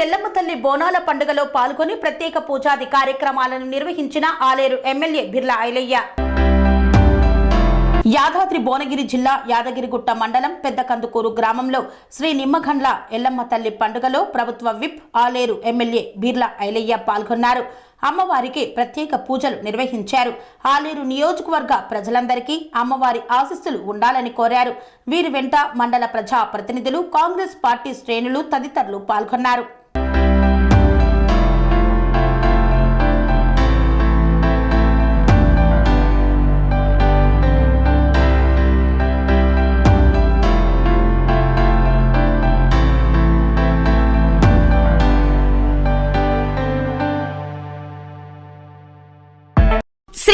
ఎల్లమ్మ తల్లి బోనాల పండుగలో పాల్గొని ప్రత్యేక పూజాది కార్యక్రమాలను నిర్వహించిన ఆలేరు ఎమ్మెల్యే బిర్లా ఐలయ్య. యాదాద్రి భువనగిరి జిల్లా యాదగిరిగుట్ట మండలం పెద్ద కందుకూరు గ్రామంలో శ్రీ నిమ్మగండ్ల ఎల్లమ్మ తల్లి పండుగలో ప్రభుత్వ విప్ ఆలేరు ఎమ్మెల్యే బీర్లా ఐలయ్య పాల్గొన్నారు. అమ్మవారికి ప్రత్యేక పూజలు నిర్వహించారు. ఆలేరు నియోజకవర్గ ప్రజలందరికీ అమ్మవారి ఆశీస్సులు ఉండాలని కోరారు. వీరి వెంట మండల ప్రజా ప్రతినిధులు కాంగ్రెస్ పార్టీ శ్రేణులు తదితరులు పాల్గొన్నారు.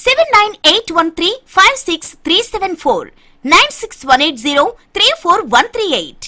seven nine eight one three five six three seven four nine six one eight zero three four one three eight